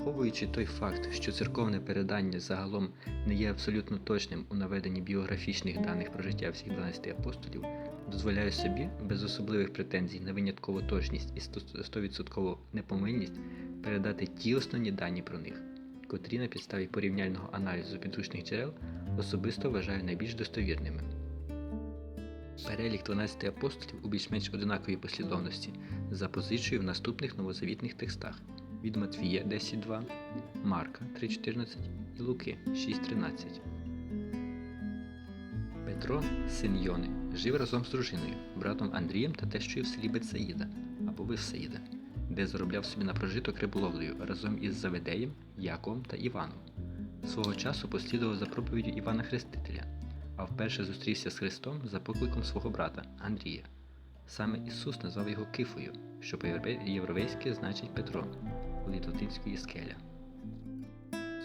Враховуючи той факт, що церковне передання загалом не є абсолютно точним у наведенні біографічних даних про життя всіх 12 апостолів, дозволяю собі без особливих претензій на виняткову точність і 100% непомильність передати ті основні дані про них, котрі на підставі порівняльного аналізу підручних джерел особисто вважаю найбільш достовірними. Перелік 12 апостолів у більш-менш одинаковій послідовності запозичую в наступних новозавітних текстах від Матвія 10.2, Марка 3.14 і Луки 6.13. Петро, син Йони, жив разом з дружиною, братом Андрієм та тещою в селі Бетсаїда або Вивсаїда, де заробляв собі на прожиток риболовлею разом із Заведеєм, Яковом та Іваном. Свого часу послідував за проповіддю Івана Хрестителя, а вперше зустрівся з Христом за покликом свого брата Андрія. Саме Ісус назвав його Кифою, що по-європейськи значить Петро, латинської скеля.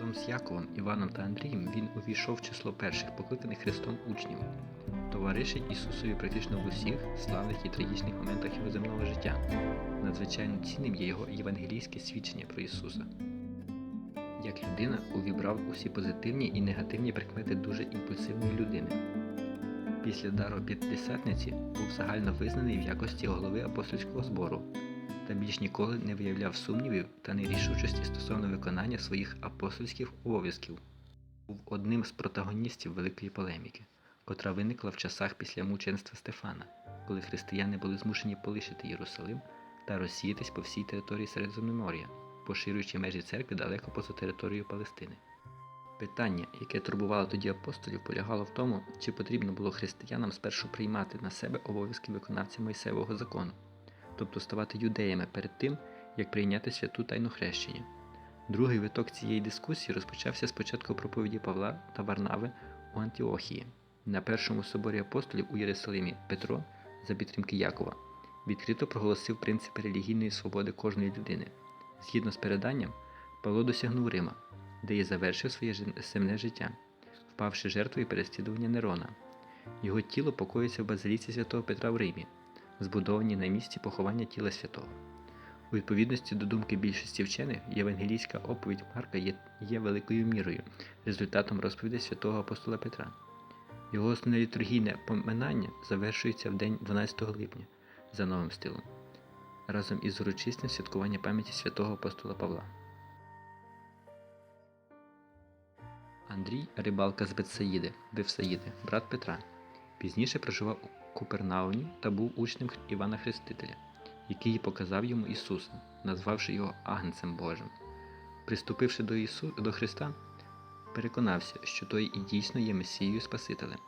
Разом з Яковом, Іваном та Андрієм він увійшов в число перших покликаних Христом учнів, товаришить Ісусові практично в усіх славних і трагічних моментах його земного життя. Надзвичайно цінним є його євангелійське свідчення про Ісуса. Як людина увібрав усі позитивні і негативні прикмети дуже імпульсивної людини. Після дару п'ятдесятниці був загально визнаний в якості голови апостольського збору та більш ніколи не виявляв сумнівів та нерішучості стосовно виконання своїх апостольських обов'язків. Був одним з протагоністів великої полеміки, котра виникла в часах після мученства Стефана, коли християни були змушені полишити Єрусалим та розсіятись по всій території Середземномор'я, поширюючи межі церкви далеко поза територією Палестини. Питання, яке турбувало тоді апостолів, полягало в тому, чи потрібно було християнам спершу приймати на себе обов'язки виконавця Мойсевого закону, тобто ставати юдеями перед тим, як прийняти святу тайну хрещення. Другий виток цієї дискусії розпочався спочатку проповіді Павла та Варнави у Антіохії. На першому соборі апостолів у Єрусалимі Петро, за підтримки Якова, відкрито проголосив принципи релігійної свободи кожної людини. Згідно з переданням, Павло досягнув Рима, де і завершив своє земне життя, впавши жертвою переслідування Нерона. Його тіло покоїться в базиліці святого Петра в Римі, збудованій на місці поховання тіла святого. У відповідності до думки більшості вчених, євангелійська оповідь Марка є, є великою мірою, результатом розповіді святого апостола Петра. Його основне літургійне поминання завершується в день 12 липня за новим стилом, разом із урочистим святкуванням пам'яті святого апостола Павла. Андрій рибалка з Бетсаїди, Вивсаїди, брат Петра. Пізніше проживав у Купернауні та був учнем Івана Хрестителя, який показав йому Ісуса, назвавши його Агнцем Божим. Приступивши до, Ісу... до Христа, переконався, що той і дійсно є Месією Спасителем.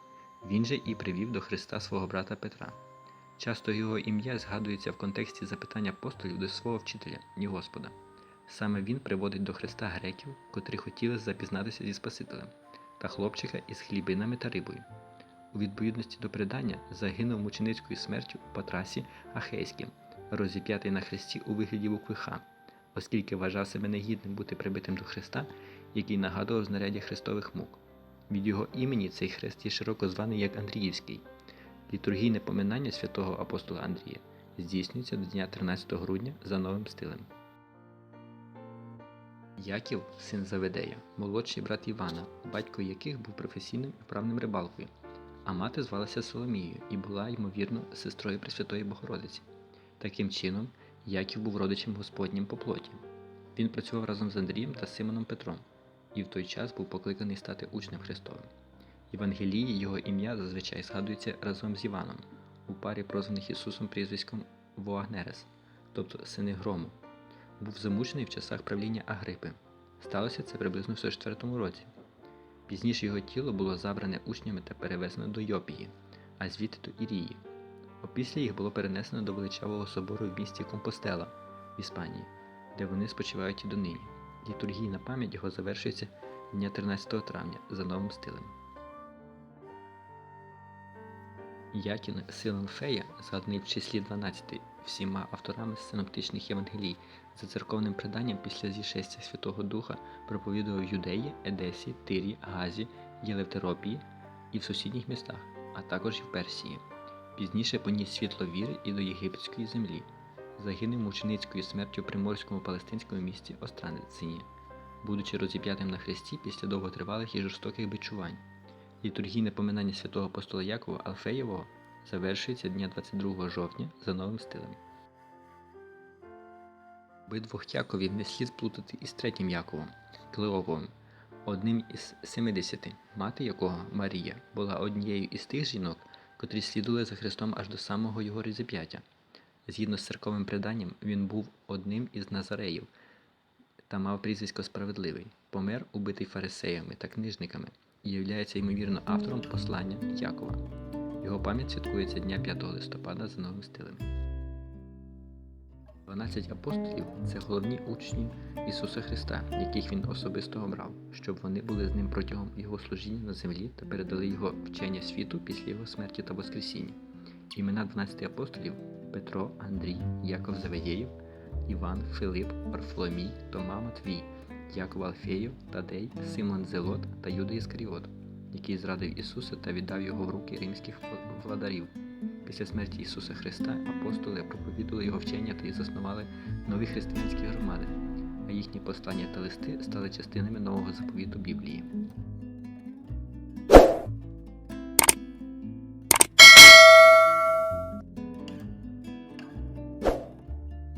Він же і привів до Христа свого брата Петра. Часто його ім'я згадується в контексті запитання апостолів до свого вчителя і Господа. Саме він приводить до Христа греків, котрі хотіли запізнатися зі Спасителем, та хлопчика із хлібинами та рибою. У відповідності до предання загинув мученицькою смертю у Патрасі Ахейським, розіп'ятий на хресті у вигляді букви Х, оскільки вважав себе негідним бути прибитим до Христа, який нагадував знаряддя Христових мук. Від його імені цей хрест є широко званий як Андріївський. Літургійне поминання святого апостола Андрія здійснюється до дня 13 грудня за новим стилем. Яків, син Заведея, молодший брат Івана, батько яких був професійним і вправним рибалкою, а мати звалася Соломією і була, ймовірно, сестрою Пресвятої Богородиці. Таким чином, Яків був родичем Господнім по плоті. Він працював разом з Андрієм та Симоном Петром і в той час був покликаний стати учнем Христовим. Євангелії його ім'я зазвичай згадується разом з Іваном, у парі прозваних Ісусом прізвиськом Воагнерес, тобто сини грому. Був замучений в часах правління Агрипи. Сталося це приблизно в 44 році. Пізніше його тіло було забране учнями та перевезено до Йопії, а звідти до Ірії. Опісля їх було перенесено до величавого собору в місті Компостела в Іспанії, де вони спочивають і донині. Літургійна пам'ять його завершується дня 13 травня за новим стилем. Якін син Алфея, згаданий в числі 12 всіма авторами синоптичних Євангелій, за церковним преданням після зішестя Святого Духа проповідував Юдеї, Едесі, Тирі, Газі, Єлевтеропії і в сусідніх містах, а також і в Персії. Пізніше поніс світло віри і до єгипетської землі, загинув мученицькою смертю в приморському палестинському місті Остраницині будучи розіп'ятим на хресті після довготривалих і жорстоких бичувань. Літургійне поминання святого апостола Якова Алфеєвого завершується дня 22 жовтня за новим стилем. Обидвох Яковів не слід сплутати із третім Яковом Клеоповим, одним із 70, мати якого Марія була однією із тих жінок, котрі слідували за Христом аж до самого його розіп'яття. Згідно з церковним преданням, він був одним із Назареїв та мав прізвисько Справедливий, помер убитий фарисеями та книжниками і являється ймовірно автором послання Якова. Його пам'ять святкується дня 5 листопада за новим стилем. 12 апостолів це головні учні Ісуса Христа, яких Він особисто обрав, щоб вони були з ним протягом Його служіння на землі та передали Його вчення світу після Його смерті та Воскресіння. Імена 12 апостолів Петро, Андрій, Яков Заведєєв, Іван, Филип, Варфоломій, Тома Матвій, Яков Алфеєв, Тадей, Симон Зелот та Юда Іскаріот, який зрадив Ісуса та віддав його в руки римських владарів. Після смерті Ісуса Христа апостоли проповідували його вчення та й заснували нові християнські громади, а їхні послання та листи стали частинами нового заповіту Біблії.